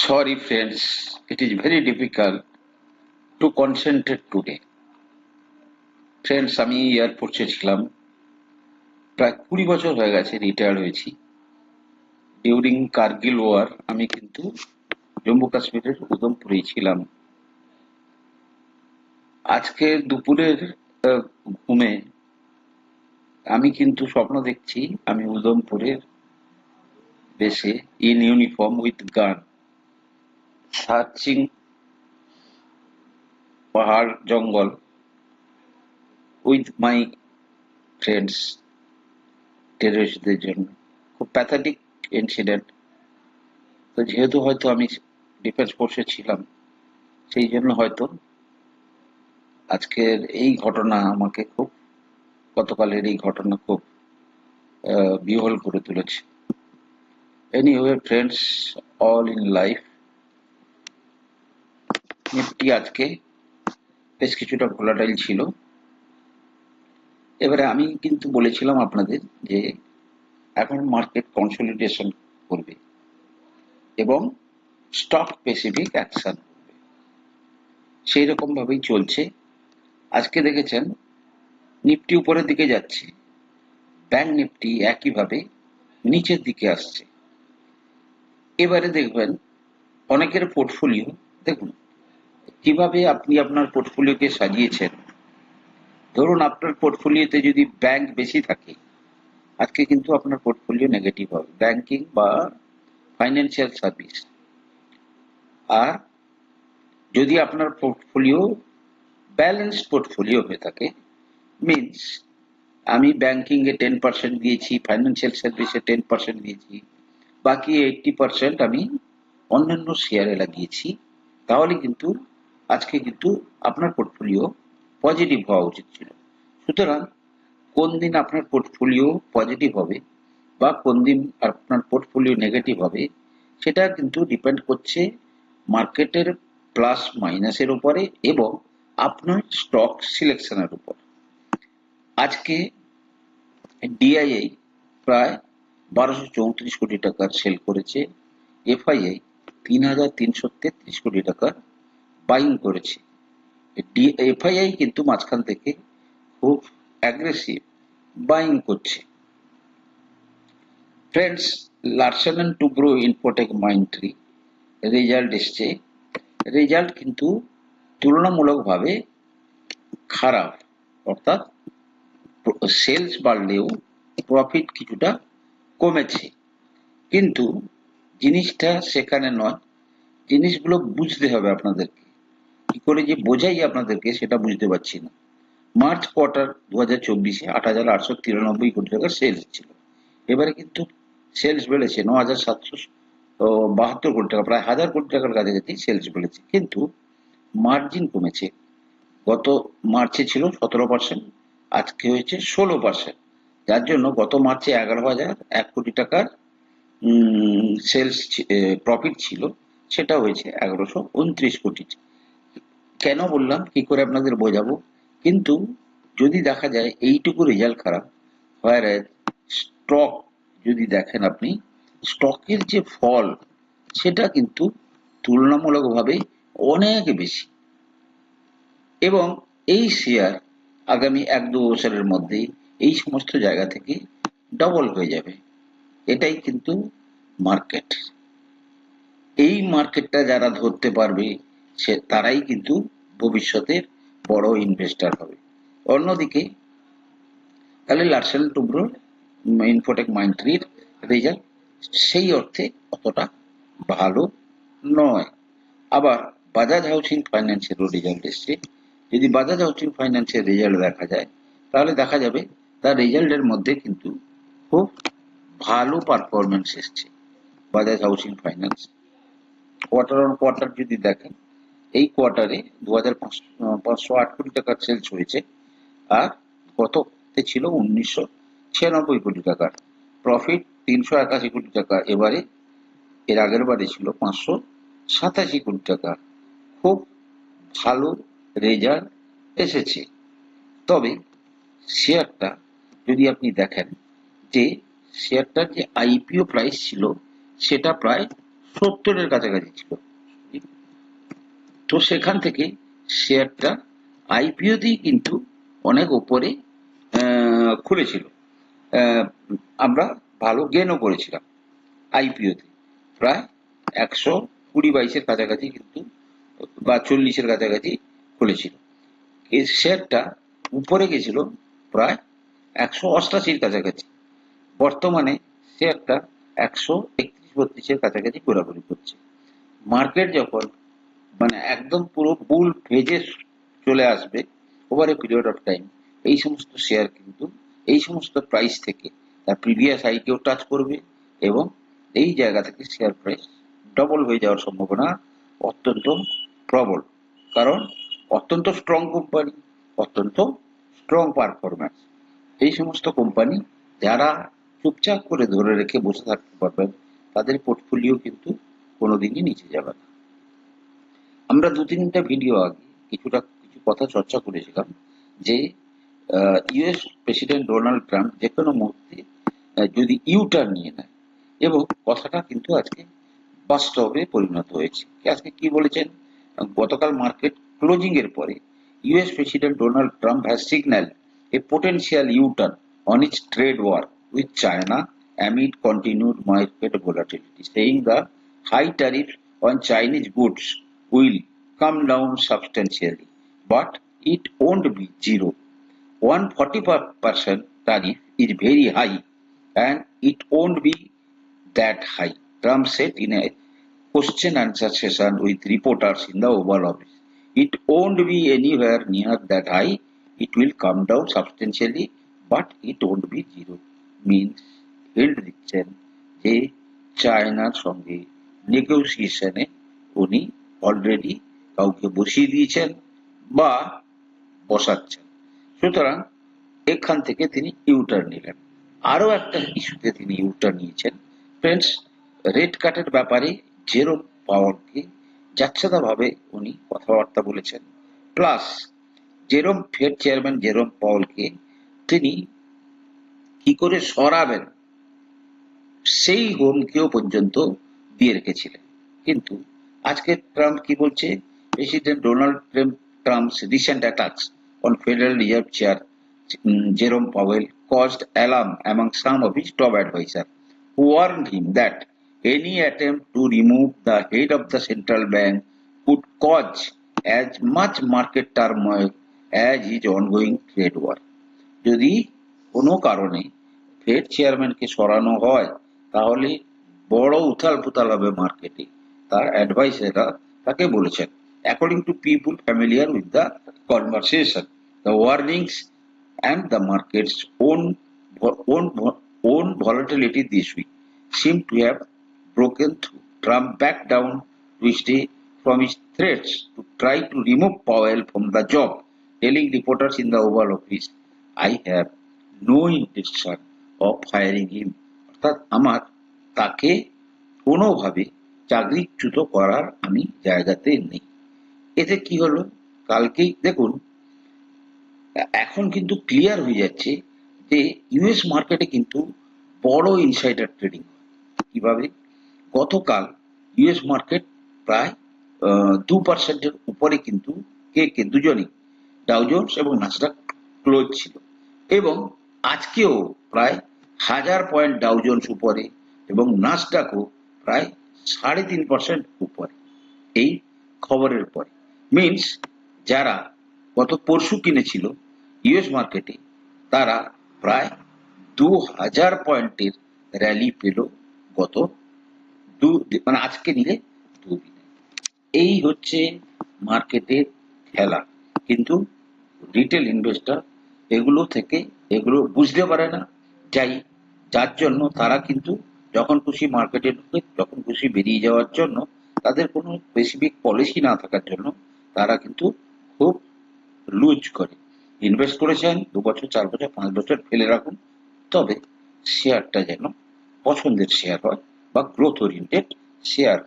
Sorry, friends, it is very difficult to concentrate today. Friends আমি এয়ারপোর্টে ছিলাম। প্রায় কুড়ি বছর হয়ে গেছে রিটায়ার্ড হয়েছি। ডিউরিং কার্গিল ওয়ার আমি কিন্তু জম্মু কাশ্মীরের উদমপুরেই ছিলাম। আজকে দুপুরের ঘুমে আমি কিন্তু স্বপ্ন দেখছি আমি উদমপুরের বেশে in uniform with gun searching পাহাড় জঙ্গল উইথ মাই ফ্রেন্ডস টেররিস্টদের জন্য। খুব প্যাথাটিক ইনসিডেন্ট তো যেহেতু হয়তো আমি ডিফেন্স ফোর্সে ছিলাম সেই জন্য হয়তো আজকের এই ঘটনা আমাকে খুব গতকালের এই ঘটনা খুব আহ, বিহ্বল করে তুলেছে। Anyway friends all in life Nifty আজকে বেশ কিছুটা ভোলাটাইল ছিল। এবারে আমি কিন্তু বলেছিলাম আপনাদের যে এখন মার্কেট কনসলিডেশন করবে এবং স্টক স্পেসিফিক অ্যাকশন সেই রকম ভাবেই চলছে। আজকে দেখেছেন নিফটি উপরের দিকে যাচ্ছে, ব্যাংক নিফটি একইভাবে নিচের দিকে আসছে। এবারে দেখবেন অনেকের পোর্টফোলিও দেখুন কীভাবে আপনি আপনার পোর্টফোলিওকে সাজিয়েছেন? ধরুন, আপনার পোর্টফোলিওতে যদি ব্যাংক বেশি থাকে, আজকে কিন্তু আপনার পোর্টফোলিও নেগেটিভ হবে। ব্যাংকিং বা ফাইন্যান্সিয়াল সার্ভিস আর যদি আপনার পোর্টফোলিও ব্যালেন্স পোর্টফোলিও হয়ে থাকে মিনস আমি ব্যাংকিং এ টেন পার্সেন্ট দিয়েছি ফাইন্যান্সিয়াল সার্ভিসে টেন পার্সেন্ট দিয়েছি, বাকি এইটটি পার্সেন্ট আমি অন্যান্য শেয়ারে লাগিয়েছি, তাহলে কিন্তু আজকে কিন্তু আপনার পোর্টফোলিও পজিটিভ হওয়া উচিত ছিল। সুতরাং কোন দিন আপনার পোর্টফোলিও পজিটিভ হবে বা কোন দিন আপনার পোর্টফোলিও নেগেটিভ হবে, সেটা কিন্তু ডিপেন্ড করছে মার্কেটের প্লাস মাইনাসের উপরে এবং আপনার স্টক সিলেকশনের উপর। আজকে ডিআইআই প্রায় বারোশো চৌত্রিশ কোটি টাকার সেল করেছে এফআইআই তিন হাজার তিনশো তেত্রিশ কোটি টাকার বাইং করেছে। এফআইআই কিন্তু মাঝখান থেকে খুব অ্যাগ্রেসিভ বাইং করছে। Friends Larsen and Toubro Infotech Mindtree result এসছে। রেজাল্ট কিন্তু তুলনামূলকভাবে খারাপ, অর্থাৎ সেলস বাড়লেও প্রফিট কিছুটা কমেছে। কিন্তু জিনিসটা সেখানে নয়, জিনিসগুলো বুঝতে হবে আপনাদেরকে। কি করে যে বোঝাই আপনাদেরকে সেটা বুঝতে পারছি না। মার্চ কোয়ার্টার দু হাজার চব্বিশে আট হাজার আটশো তিরানব্বই কোটি টাকার সেলস ছিল। এবারে কিন্তু সেলস বেড়েছে ন হাজার সাতশো বাহাত্তর কোটি টাকা, প্রায় হাজার কোটি টাকার কাছাকাছি সেলস বেড়েছে। কিন্তু মার্জিন কমেছে। গত মার্চে ছিল সতেরো পার্সেন্ট আজকে হয়েছে ষোলো পার্সেন্ট যার জন্য গত মার্চে এগারো হাজার এক কোটি টাকার সেলস প্রফিট ছিল, সেটা হয়েছে এগারোশো উনত্রিশ কোটি কেন বললাম কি করে আপনাদের বোঝাবো? কিন্তু যদি দেখা যায় এইটুকু রেজাল্ট খারাপ হয় স্টক যদি দেখেন আপনি স্টকের যে ফল, সেটা কিন্তু তুলনামূলকভাবে অনেক বেশি। এবং এই শেয়ার আগামী এক দু বছরের মধ্যেই এই সমস্ত জায়গা থেকে ডবল হয়ে যাবে। এটাই কিন্তু মার্কেট এই মার্কেটটা যারা ধরতে পারবে সে তারাই কিন্তু ভবিষ্যতের বড় ইনভেস্টার হবে। অন্যদিকে, তাহলে লার্সেল টুব্রো ইনফোটেক মাইন্ট্রির রেজাল্ট সেই অর্থে অতটা ভালো নয়। আবার বাজাজ হাউসিং ফাইন্যান্সেরও রেজাল্ট এসছে। যদি বাজাজ হাউসিং ফাইন্যান্সের রেজাল্ট দেখা যায়, তাহলে দেখা যাবে তার রেজাল্টের মধ্যে কিন্তু খুব ভালো পারফরমেন্স এসছে Bajaj housing finance. Quarter on quarter যদি দেখেন এই কোয়ার্টারে দু হাজার পাঁচশো আট কোটি টাকার সেলস হয়েছে আর গততে ছিল উনিশশো ছিয়ানব্বই কোটি টাকার। প্রফিট তিনশো একাশি কোটি টাকা। এবারে এর আগের বারে ছিল পাঁচশো সাতাশি কোটি টাকা। খুব ভালো রেজাল্ট এসেছে। তবে শেয়ারটা যদি আপনি দেখেন যে শেয়ারটার যে আইপিও প্রাইস ছিল, সেটা প্রায় সত্তরের কাছাকাছি ছিল। তো সেখান থেকে শেয়ারটা আইপিওতেই কিন্তু অনেক ওপরে খুলেছিল। আমরা ভালো গেনও করেছিলাম আইপিওতে প্রায় একশো কুড়ি বাইশের কাছাকাছি কিন্তু, বা চল্লিশের কাছাকাছি খুলেছিল। এই শেয়ারটা উপরে গেছিল প্রায় একশো অষ্টাশির কাছাকাছি। বর্তমানে শেয়ারটা একশো একত্রিশ বত্রিশের কাছাকাছি ঘোরাঘুরি করছে। মার্কেট যখন মানে একদম পুরো বুল ফেজে চলে আসবে over a period of time এই সমস্ত শেয়ার কিন্তু, এই সমস্ত প্রাইস থেকে তার প্রিভিয়াস হাইকেও টাচ করবে এবং এই জায়গা থেকে শেয়ার প্রাইস ডবল হয়ে যাওয়ার সম্ভাবনা অত্যন্ত প্রবল। কারণ অত্যন্ত স্ট্রং কোম্পানি অত্যন্ত স্ট্রং পারফরম্যান্স এই সমস্ত কোম্পানি যারা চুপচাপ করে ধরে রেখে বসে থাকতে পারবেন, তাদের পোর্টফোলিও কিন্তু কোনোদিনই নিচে যাবে না। আমরা দু তিনটা ভিডিও আগে কিছুটা কিছু কথা চর্চা করেছিলাম যে ইউএস প্রেসিডেন্ট ডোনাল্ড ট্রাম্প যে কোনো মুহূর্তে যদি ইউটার্ন নিয়ে নেয় এবং কথাটা কিন্তু আজকে বাস্তবে পরিণত হয়েছে। আজকে কি বলেছেন? গতকাল মার্কেট ক্লোজিং এর পরে US president Donald Trump has signal a potential U turn on its trade war with China amid continued market volatility, saying the high tariff on Chinese goods will come down substantially, but it won't be zero. 140% tariff is very high and it won't be that high, Trump said in a question answer session with reporters in the Oval Office. It won't be anywhere near that high. It will come down substantially, but it won't be zero. Means healed দিচ্ছেন যে চায়নার সঙ্গে নেগোসিয়েশনে উনি already কাউকে বসিয়ে দিয়েছেন বা বসাচ্ছেন। সুতরাং এখান থেকে তিনি ইউটার নিলেন। আরও একটা ইস্যুতে তিনি ইউটার নিয়েছেন। ফ্রেন্ডস রেড কার্ডের ব্যাপারে জেরোম পাওয়ারকে যাচ্ছেদা ভাবে উনি কথাবার্তা বলেছেন। Plus Jerome Fed chairman Jerome পাওয়ালকে তিনি কি করে সরাবেন, সেই হুমকিও পর্যন্ত দিয়ে রেখেছিলেন। কিন্তু আজকে ট্রাম্প কি বলছে? President Donald Trump Trump's recent attacks on Federal Reserve chair Jerome Powell caused alarm among some of his top adviser warn him that any attempt to remove the head of the central bank could cause as much market turmoil as is ongoing trade war যদি কোনো কারণে fade চেয়ারম্যানকে সরানো হয়, তাহলে বড় উথাল পুথাল হবে মার্কেটে তার অ্যাডভাইসাররা তাকে বলেছেন according to people familiar with the conversation the warnings and the market's own own own volatility this week seem to have broken through. Trump backed down Tuesday from his threats to try to remove Powell from the job, telling reporters in the Oval Office, "I have no intention of firing him." অর্থাৎ আমার তাকে কোনোভাবে চাকরিচ্যুত করার আমি জায়গাতে নেই। এতে কি হলো? কালকেই দেখুন, এখন কিন্তু ক্লিয়ার হয়ে যাচ্ছে যে ইউএস মার্কেটে কিন্তু বড় ইনসাইডার ট্রেডিং কীভাবে? গতকাল ইউএস মার্কেট প্রায় দু পার্সেন্টের উপরে কিন্তু কে কে, দুজনই ডাউজন্স এবং নাসডাক ক্লোজ ছিল। এবং আজকেও প্রায় হাজার পয়েন্ট ডাউজন্স উপরে এবং নাসডাকও প্রায় সাড়ে তিন পার্সেন্ট উপরে। এই খবরের পরে মিনস যারা গত পরশু কিনেছিল ইউএস মার্কেটে তারা প্রায় দু হাজার পয়েন্টের র্যালি পেল গত দু মানে আজকে নিলে দুদিনে এই হচ্ছে মার্কেটের খেলা। কিন্তু রিটেল ইনভেস্টর এগুলো থেকে এগুলো বুঝতে পারে না। যাই, যার জন্য তারা কিন্তু যখন খুশি মার্কেটে ঢুকে, যখন খুশি বেরিয়ে যাওয়ার জন্য তাদের কোনো স্পেসিফিক পলিসি না থাকার জন্য তারা কিন্তু খুব লুজ করে। ইনভেস্ট করেছেন দু বছর, চার বছর, পাঁচ বছর ফেলে রাখুন, তবে শেয়ারটা যেন পছন্দের শেয়ার হয় বা গ্রোথ ওরিয়েন্টেড শেয়ার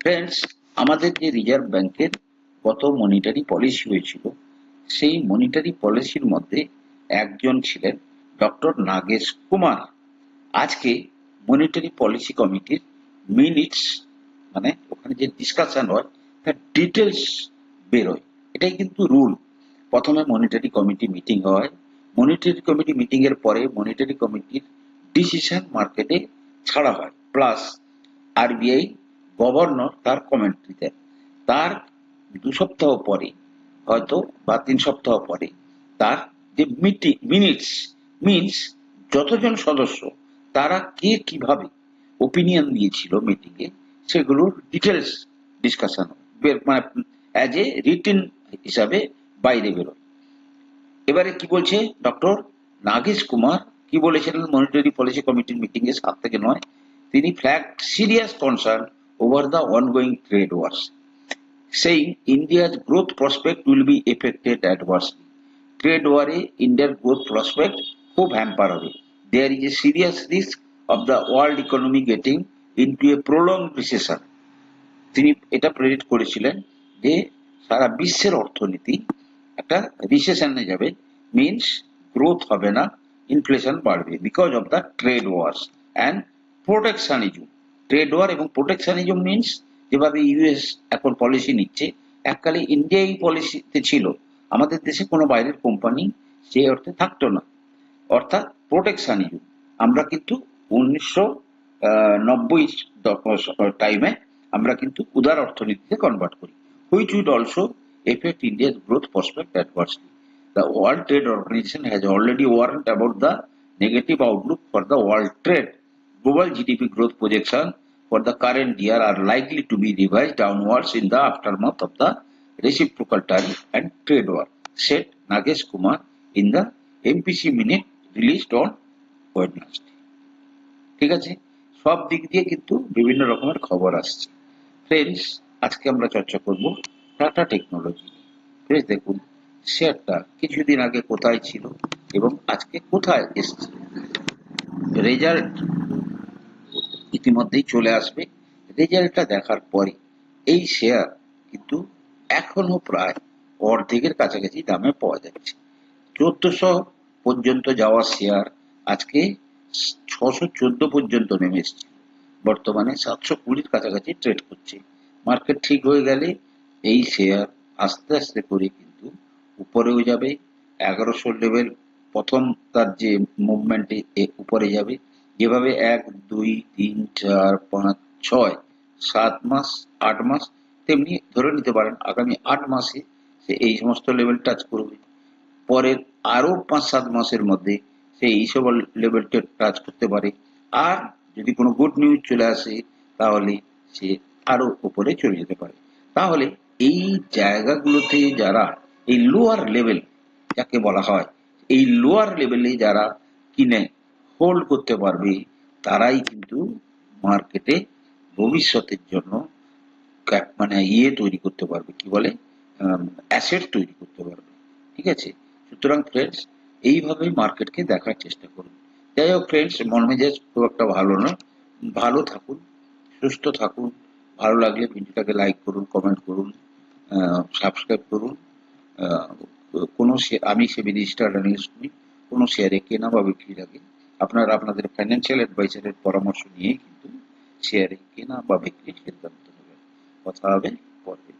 ফ্রেন্ডস আমাদের যে রিজার্ভ ব্যাংকের গত মনিটারি পলিসি হয়েছিল, সেই মনিটারি পলিসির মধ্যে একজন ছিলেন ডক্টর নাগেশ কুমার আজকে মনিটারি পলিসি কমিটির মিনিটস মানে ওখানে যে ডিসকাশন হয়, তার ডিটেলস বেরোয় এটাই কিন্তু রুল প্রথমে মনিটারি কমিটি মিটিং হয়। মনিটারি কমিটি মিটিং এর পরে মনিটারি কমিটির ডিসিশন মার্কেটে ছাড়া হয়। প্লাস আরবিআই গভর্নর তার কমেন্ট্রি দেন তার দু সপ্তাহ পরে, হয়তো বা তিন সপ্তাহ পরে, তার যে মিটিং মিনিটস মিনস যতজন সদস্য তারা কে কীভাবে ওপিনিয়ন দিয়েছিল মিটিং এ, সেগুলোর ডিটেলস ডিসকাশন মানে অ্যাজ এ রিটেন হিসাবে বাইরে বেরোয়। এবারে কি বলছে ডক্টর নাগেশ কুমার কি বলেছিলেন মনিটারি পলিসি কমিটির মিটিং এ সাত থেকে নয়। তিনি flag serious concern over the ongoing trade wars saying India's growth prospect will be affected. Trade war এ ইন্ডিয়ার গ্রোথ প্রসপেক্ট খুব হ্যাম্পার হবে। There is a serious risk of the world economy getting into a prolong recession তিনি এটা predict করেছিলেন যে সারা বিশ্বের অর্থনীতি একটা রিসেশনে যাবে মিনস গ্রোথ হবে না ইনফ্লেশন বাড়বে because of the trade wars and protectionism trade war এবং প্রোটেকশনিজম মিনস যেভাবে ইউএস এখন পলিসি নিচ্ছে, এককালে ইন্ডিয়া এই পলিসিতে ছিল, আমাদের দেশে কোনো বাইরের কোম্পানি সেই অর্থে থাকতো না। অর্থাৎ প্রোটেকশনিজম আমরা কিন্তু উনিশশো নব্বই টাইমে আমরা কিন্তু উদার অর্থনীতিতে কনভার্ট করি which would also affect India's growth prospect adversely The World Trade Organization has already warned about the negative outlook for the world trade. Global GDP growth projection for the current year are likely to be revised downwards in the aftermath of the reciprocal tariff and trade war, said Nagesh Kumar in the MPC minute released on Wednesday. ঠিক আছে? সব দিক দিয়ে কিন্তু বিভিন্ন রকমের খবর আসছে। ফ্রেন্ডস আজকে আমরা চর্চা করব টাটা টেকনোলজি ফ্রেন্ডস দেখুন শেয়ারটা কিছুদিন আগে কোথায় ছিল এবং আজকে কোথায় এসছে? রেজাল্ট ইতিমধ্যেই চলে আসবে। রেজাল্টটা দেখার পরে এই শেয়ার কিন্তু এখনও প্রায় অর্ধেকের কাছাকাছি দামে পাওয়া যাচ্ছে। চোদ্দশো পর্যন্ত যাওয়া শেয়ার আজকে ছশো চোদ্দ পর্যন্ত নেমে এসছে। বর্তমানে সাতশো কুড়ির কাছাকাছি ট্রেড করছে। মার্কেট ঠিক হয়ে গেলে এই শেয়ার আস্তে আস্তে করে কিন্তু উপরেও যাবে। এগারোশো লেভেল প্রথম তার যে মুভমেন্টে উপরে যাবে। যেভাবে এক, দুই, তিন, চার, পাঁচ, ছয়, সাত মাস, আট মাস, তেমনি ধরে নিতে পারেন আগামী আট মাসে সে এই সমস্ত লেভেল টাচ করবে। পরের আরও পাঁচ, সাত মাসের মধ্যে সে এই সব লেভেলটা টাচ করতে পারে। আর যদি কোনো গুড নিউজ চলে আসে, তাহলে সে আরও উপরে চলে যেতে পারে। তাহলে এই জায়গাগুলোতে যারা, এই লোয়ার লেভেল যাকে বলা হয়, এই লোয়ার লেভেলে যারা কিনে হোল্ড করতে পারবে, তারাই কিন্তু মার্কেটে ভবিষ্যতের জন্য মানে ইয়ে তৈরি করতে পারবে। কি বলে? অ্যাসেট তৈরি করতে পারবে। ঠিক আছে? সুতরাং ফ্রেন্ডস এইভাবে মার্কেটকে দেখার চেষ্টা করুন। যাই হোক ফ্রেন্ডস মন মেজাজ খুব একটা ভালো নয়। ভালো থাকুন, সুস্থ থাকুন, ভালো লাগলে ভিডিওটাকে লাইক করুন কমেন্ট করুন সাবস্ক্রাইব করুন। কোনো আমি সে রেজিস্টার্ড অ্যানালিস্ট নই কোনো শেয়ারে কেনা বা বিক্রির আগে আপনারা আপনাদের ফাইন্যান্সিয়াল অ্যাডভাইজারের পরামর্শ নিয়ে কিন্তু শেয়ারে কেনা বা বিক্রির সিদ্ধান্ত নেবেন। কথা হবে পরে